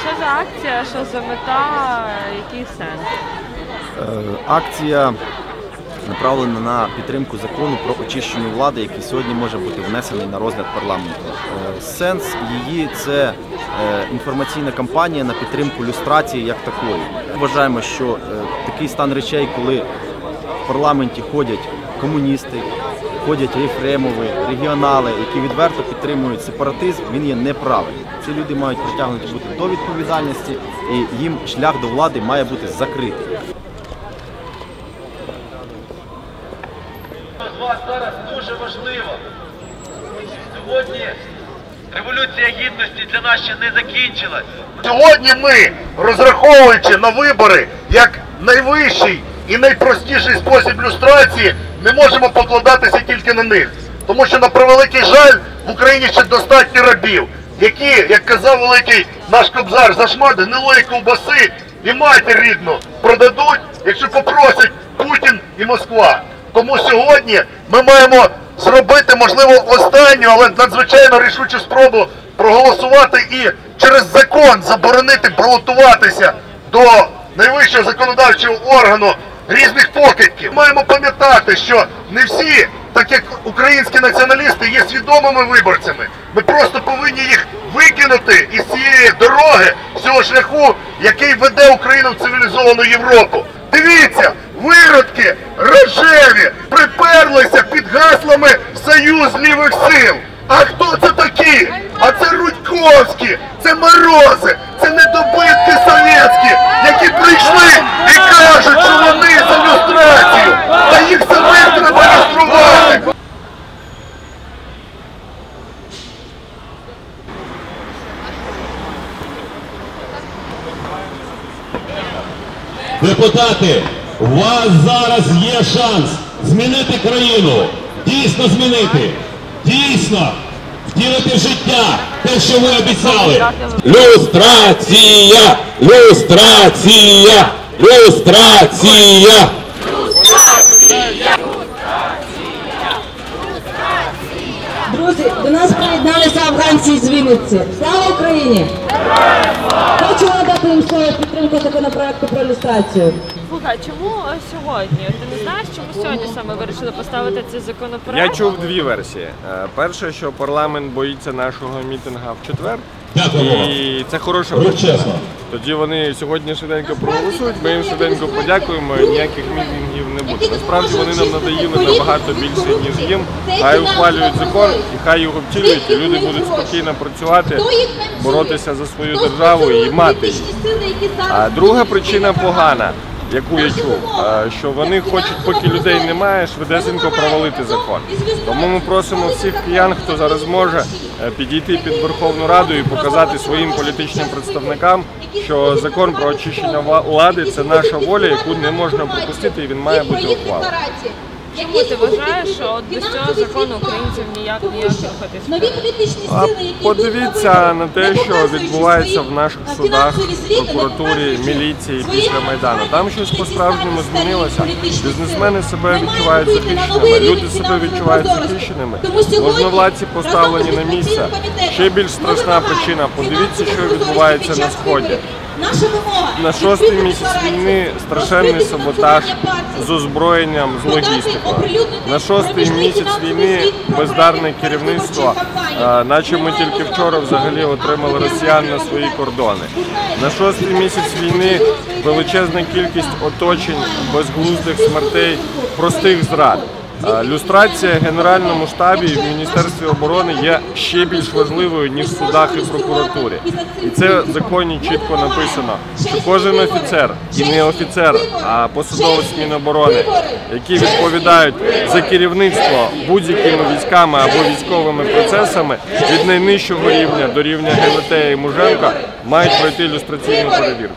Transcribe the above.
Що за акція, що за мета, який сенс? Е, акція направлена на підтримку закону про очищення влади, який сьогодні може бути внесений на розгляд парламенту. Е, сенс її це е, інформаційна кампанія на підтримку люстрації як такої. Вважаємо, що такий стан речей, коли в парламенті ходять комуністи, ходять Єфремови, регіонали, які відверто підтримують сепаратизм, він є неправильним. Ці люди мають притягнуті бути до відповідальності, і їм шлях до влади має бути закритий. вас зараз дуже важливо. Сьогодні революція гідності для нас ще не закінчилась. Сьогодні ми, розраховуючи на вибори як найвищий і найпростіший спосіб люстрації, не можемо покладатися тільки на них. Тому що, на превеликий жаль, в Україні ще достатньо рабів, які, як казав великий наш кобзар, за шмат гнилої ковбаси і матір рідну продадуть, якщо попросять Путін і Москва. Тому сьогодні ми маємо зробити, можливо, останню, але надзвичайно рішучу спробу проголосувати і через закон заборонити балотуватися до найвищого законодавчого органу різних покидьків. Маємо пам'ятати, що не всі, так як українські націоналісти, є свідомими виборцями. Ми просто повинні їх викинути із цієї дороги, з цього шляху, який веде Україну в цивілізовану Європу. Дивіться, виродки рожеві приперлися під гаслами Союз лівих сил. А хто це такі? А це Рудьковські, це морози, це недобитки совєтські, які прийшли і кажуть, що вони за люстрацію. Та їх самих треба люструвати. Депутати, у вас зараз є шанс змінити країну, дійсно змінити, дійсно втілити життя те, що ви обіцяли. Люстрація! Люстрація! Люстрація! Друзі, до нас приєдналися афганці з Вінниці. Слава Україні! Хочу надати їм підтримку законопроекту про ілюстрацію. Слухай, чому сьогодні? Ти не знаєш, чому сьогодні саме вирішили поставити цей законопроект? Я чув дві версії. Е, Перше, що парламент боїться нашого мітинга в четвер. І це хороша чесно. Тоді вони сьогодні швиденько проголосують, ми їм швиденько подякуємо, ніяких мітингів не буде. Насправді вони нам надоїли набагато більше, ніж їм. Хай ухвалюють закон і хай його втілюють, і люди будуть спокійно працювати, боротися за свою державу і мати її. А друга причина погана, яку я чув, е, що вони хочуть, поки людей немає, швидесенько провалити закон. Тому ми просимо всіх киян, хто зараз може, е, підійти під Верховну Раду і показати своїм політичним представникам, що закон про очищення вла- влади це наша воля, яку не можна пропустити, і він має бути ухвалений. Чому ти вважаєш, що от без цього закону українців ніяк ніяк рухатись? Нові політичні А сили, які подивіться на те, що відбувається в наших судах, прокуратурі, міліції після майдану. Там щось по-справжньому змінилося. Бізнесмени себе відчувають захищеними. Люди себе відчувають захищеними. Можновладці поставлені на місце. Ще більш страшна причина. Подивіться, що відбувається на сході. Наша вимога. На шостий місяць війни страшенний саботаж з озброєнням, з логістикою. На шостий місяць війни бездарне керівництво, а, наче Ми тільки вчора взагалі отримали росіян на свої кордони. На шостий місяць війни величезна кількість оточень, безглуздих смертей, простих зрад. Люстрація Генеральному штабі в Міністерстві оборони є ще більш важливою, ніж в судах і прокуратурі. І це в законі чітко написано, що кожен офіцер і не офіцер, а посадовець Міноборони, які відповідають за керівництво будь-якими військами або військовими процесами від найнижчого рівня до рівня ГВТ і Муженка, мають пройти люстраційну перевірку.